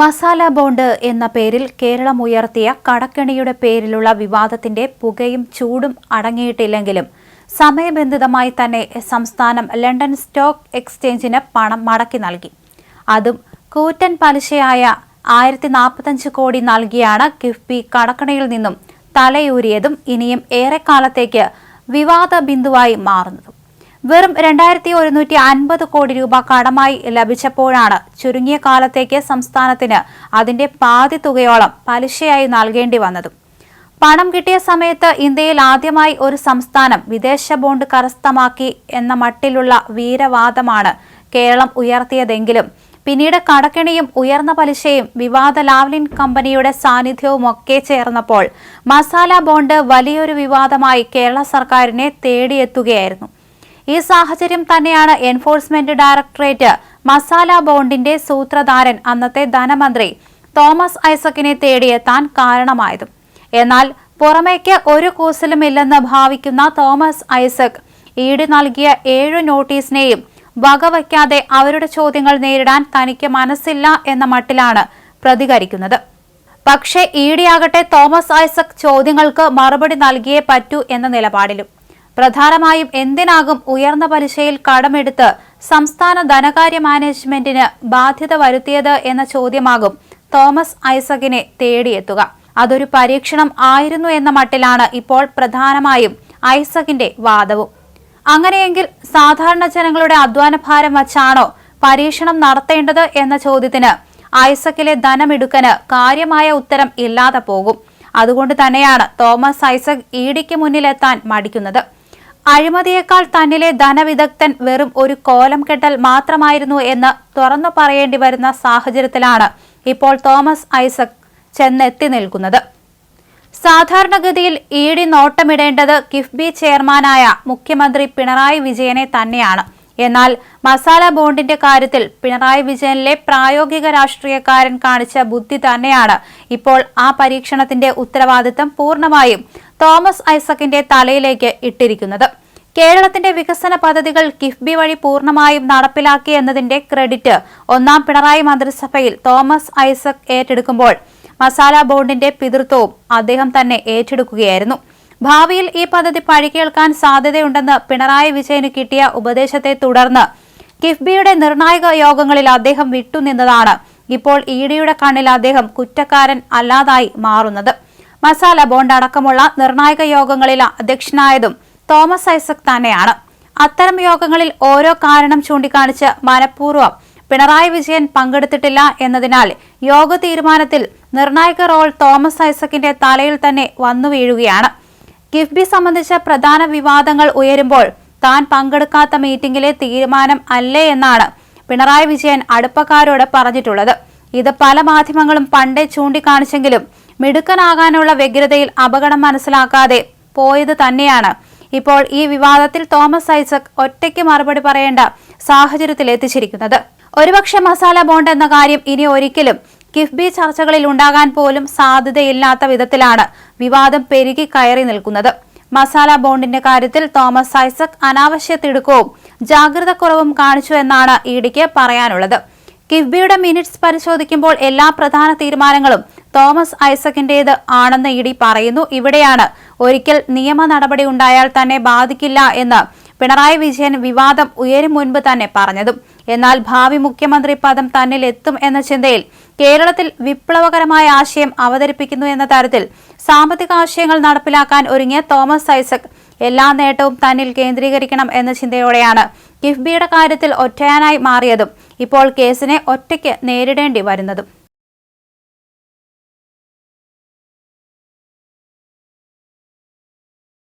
Masala bond എന്ന പേരിൽ കേരളം ഉയർത്തിയ കടക്കെണിയുടെ പേരിലുള്ള വിവാദത്തിന്റെ പുകയും ചൂടും അടങ്ങിയിട്ടില്ലെങ്കിലും സമയബന്ധിതമായി തന്നെ സംസ്ഥാനം ലണ്ടൻ സ്റ്റോക്ക് എക്സ്ചേഞ്ചിന് പണം മടക്കി നൽകി. അതും കൂറ്റൻ പലിശയായ ആയിരത്തി നാൽപ്പത്തഞ്ച് കോടി നൽകിയാണ് കിഫ്ബി കടക്കണിയിൽ നിന്നും തലയൂരിയതും ഇനിയും ഏറെക്കാലത്തേക്ക് വിവാദ ബിന്ദുവായി മാറുന്നതും. വെറും രണ്ടായിരത്തി ഒരുന്നൂറ്റി അൻപത് കോടി രൂപ കടമായി ലഭിച്ചപ്പോഴാണ് ചുരുങ്ങിയ കാലത്തേക്ക് സംസ്ഥാനത്തിന് അതിന്റെ പാതി തുകയോളം പലിശയായി നൽകേണ്ടി വന്നതും. പണം കിട്ടിയ സമയത്ത് ഇന്ത്യയിൽ ആദ്യമായി ഒരു സംസ്ഥാനം വിദേശ ബോണ്ട് കരസ്ഥമാക്കി എന്ന മട്ടിലുള്ള വീരവാദമാണ് കേരളം ഉയർത്തിയതെങ്കിലും പിന്നീട് കടക്കിണിയും ഉയർന്ന പലിശയും വിവാദ ലാവ്ലിൻ കമ്പനിയുടെ സാന്നിധ്യവും ഒക്കെ ചേർന്നപ്പോൾ മസാല ബോണ്ട് വലിയൊരു വിവാദമായി കേരള സർക്കാരിനെ തേടിയെത്തുകയായിരുന്നു. ഈ സാഹചര്യം തന്നെയാണ് എൻഫോഴ്സ്മെന്റ് ഡയറക്ടറേറ്റ് മസാല ബോണ്ടിന്റെ സൂത്രധാരൻ അന്നത്തെ ധനമന്ത്രി തോമസ് ഐസക്കിനെ തേടിയെത്താൻ കാരണമായതും. എന്നാൽ പുറമേക്ക് ഒരു കൂസലുമില്ലെന്ന് ഭാവിക്കുന്ന തോമസ് ഐസക് ഈട് നൽകിയ ഏഴു നോട്ടീസിനെയും വകവയ്ക്കാതെ അവരുടെ ചോദ്യങ്ങൾ നേരിടാൻ തനിക്ക് മനസ്സില്ല എന്ന മട്ടിലാണ് പ്രതികരിക്കുന്നത്. പക്ഷേ ഈടിയാകട്ടെ തോമസ് ഐസക് ചോദ്യങ്ങൾക്ക് മറുപടി നൽകിയേ പറ്റൂ എന്ന നിലപാടിലും പ്രധാനമായും എന്തിനാകും ഉയർന്ന പലിശയിൽ കടമെടുത്ത് സംസ്ഥാന ധനകാര്യ മാനേജ്മെന്റിന് ബാധ്യത വരുത്തിയത് എന്ന ചോദ്യമാകും തോമസ് ഐസകിനെ തേടിയെത്തുക. അതൊരു പരീക്ഷണം ആയിരുന്നു എന്ന മട്ടിലാണ് ഇപ്പോൾ പ്രധാനമായും ഐസകിന്റെ വാദവും. അങ്ങനെയെങ്കിൽ സാധാരണ ജനങ്ങളുടെ അധ്വാന ഭാരം വച്ചാണോ പരീക്ഷണം നടത്തേണ്ടത് എന്ന ചോദ്യത്തിന് ഐസക്കിലെ ധനമിടുക്കന് കാര്യമായ ഉത്തരം ഇല്ലാതെ പോകും. അതുകൊണ്ട് തന്നെയാണ് തോമസ് ഐസക് ഇഡിക്ക് മുന്നിലെത്താൻ മടിക്കുന്നത്. അഴിമതിയേക്കാൾ തന്നിലെ ധനവിദഗ്ധൻ വെറും ഒരു കോലം കെട്ടൽ മാത്രമായിരുന്നു എന്ന് തുറന്നു പറയേണ്ടി വരുന്ന സാഹചര്യത്തിലാണ് ഇപ്പോൾ തോമസ് ഐസക് ചെന്നെത്തി നിൽക്കുന്നത്. സാധാരണഗതിയിൽ ഇ ഡി നോട്ടമിടേണ്ടത് കിഫ്ബി ചെയർമാനായ മുഖ്യമന്ത്രി പിണറായി വിജയനെ തന്നെയാണ്. എന്നാൽ മസാല ബോണ്ടിന്റെ കാര്യത്തിൽ പിണറായി വിജയനിലെ പ്രായോഗിക രാഷ്ട്രീയക്കാരൻ കാണിച്ച ബുദ്ധി തന്നെയാണ്. ഇപ്പോൾ ആ പരീക്ഷണത്തിന്റെ ഉത്തരവാദിത്തം പൂർണമായും തോമസ് ഐസക്കിന്റെ തലയിലേക്ക് ഇട്ടിരിക്കുന്നത്. കേരളത്തിന്റെ വികസന പദ്ധതികൾ കിഫ്ബി വഴി പൂർണമായും നടപ്പിലാക്കി എന്നതിന്റെ ക്രെഡിറ്റ് ഒന്നാം പിണറായി മന്ത്രിസഭയിൽ തോമസ് ഐസക് ഏറ്റെടുക്കുമ്പോൾ മസാല ബോർഡിന്റെ പിതൃത്വവും അദ്ദേഹം തന്നെ ഏറ്റെടുക്കുകയായിരുന്നു. ഭാവിയിൽ ഈ പദ്ധതി പഴികേൽക്കാൻ സാധ്യതയുണ്ടെന്ന് പിണറായി വിജയന് കിട്ടിയ ഉപദേശത്തെ തുടർന്ന് കിഫ്ബിയുടെ നിർണായക യോഗങ്ങളിൽ അദ്ദേഹം വിട്ടുനിന്നതാണ് ഇപ്പോൾ ഇ ഡിയുടെ കണ്ണിൽ അദ്ദേഹം കുറ്റക്കാരൻ അല്ലാതായി മാറുന്നത്. മസാല ബോണ്ട് അടക്കമുള്ള നിർണായക യോഗങ്ങളിൽ അധ്യക്ഷനായതും തോമസ് ഐസക് തന്നെയാണ്. അത്തരം യോഗങ്ങളിൽ ഓരോ കാരണം ചൂണ്ടിക്കാണിച്ച് മനഃപൂർവം പിണറായി വിജയൻ പങ്കെടുത്തിട്ടില്ല എന്നതിനാൽ യോഗ തീരുമാനത്തിൽ നിർണായക റോൾ തോമസ് ഐസക്കിന്റെ തലയിൽ തന്നെ വന്നു വീഴുകയാണ്. കിഫ്ബി സംബന്ധിച്ച പ്രധാന വിവാദങ്ങൾ ഉയരുമ്പോൾ താൻ പങ്കെടുക്കാത്ത മീറ്റിംഗിലെ തീരുമാനം അല്ലേ എന്നാണ് പിണറായി വിജയൻ അടുപ്പക്കാരോട് പറഞ്ഞിട്ടുള്ളത്. ഇത് പല മാധ്യമങ്ങളും പണ്ടേ ചൂണ്ടിക്കാണിച്ചെങ്കിലും മിടുക്കനാകാനുള്ള വ്യഗ്രതയിൽ അപകടം മനസ്സിലാക്കാതെ പോയത് തന്നെയാണ്. ഇപ്പോൾ ഈ വിവാദത്തിൽ തോമസ് ഐസക് ഒറ്റയ്ക്ക് മറുപടി പറയേണ്ട സാഹചര്യത്തിൽ എത്തിച്ചിരിക്കുന്നത്. ഒരുപക്ഷെ മസാല ബോണ്ട് എന്ന കാര്യം ഇനി ഒരിക്കലും കിഫ്ബി ചർച്ചകളിൽ ഉണ്ടാകാൻ പോലും സാധ്യതയില്ലാത്ത വിധത്തിലാണ് വിവാദം പെരുകി കയറി നിൽക്കുന്നത്. മസാല ബോണ്ടിന്റെ കാര്യത്തിൽ തോമസ് ഐസക് അനാവശ്യ തിടുക്കവും ജാഗ്രതക്കുറവും കാണിച്ചു എന്നാണ് ഇഡിക്ക് പറയാനുള്ളത്. കിഫ്ബിയുടെ മിനിറ്റ്സ് പരിശോധിക്കുമ്പോൾ എല്ലാ പ്രധാന തീരുമാനങ്ങളും തോമസ് ഐസക്കിന്റേത് ആണെന്ന് ഇ ഡി പറയുന്നു. ഇവിടെയാണ് ഒരിക്കൽ നിയമ നടപടി ഉണ്ടായാൽ തന്നെ ബാധിക്കില്ല എന്ന് പിണറായി വിജയൻ വിവാദം ഉയരും മുൻപ് തന്നെ പറഞ്ഞതും. എന്നാൽ ഭാവി മുഖ്യമന്ത്രി പദം തന്നിൽ എത്തും എന്ന ചിന്തയിൽ കേരളത്തിൽ വിപ്ലവകരമായ ആശയം അവതരിപ്പിക്കുന്നു എന്ന തരത്തിൽ സാമ്പത്തിക ആശയങ്ങൾ നടപ്പിലാക്കാൻ ഒരുങ്ങിയ തോമസ് ഐസക് എല്ലാ നേട്ടവും തന്നിൽ കേന്ദ്രീകരിക്കണം എന്ന ചിന്തയോടെയാണ് കിഫ്ബിയുടെ കാര്യത്തിൽ ഒറ്റയാനായി മാറിയതും ഇപ്പോൾ കേസിനെ ഒറ്റയ്ക്ക് നേരിടേണ്ടി വരുന്നതും.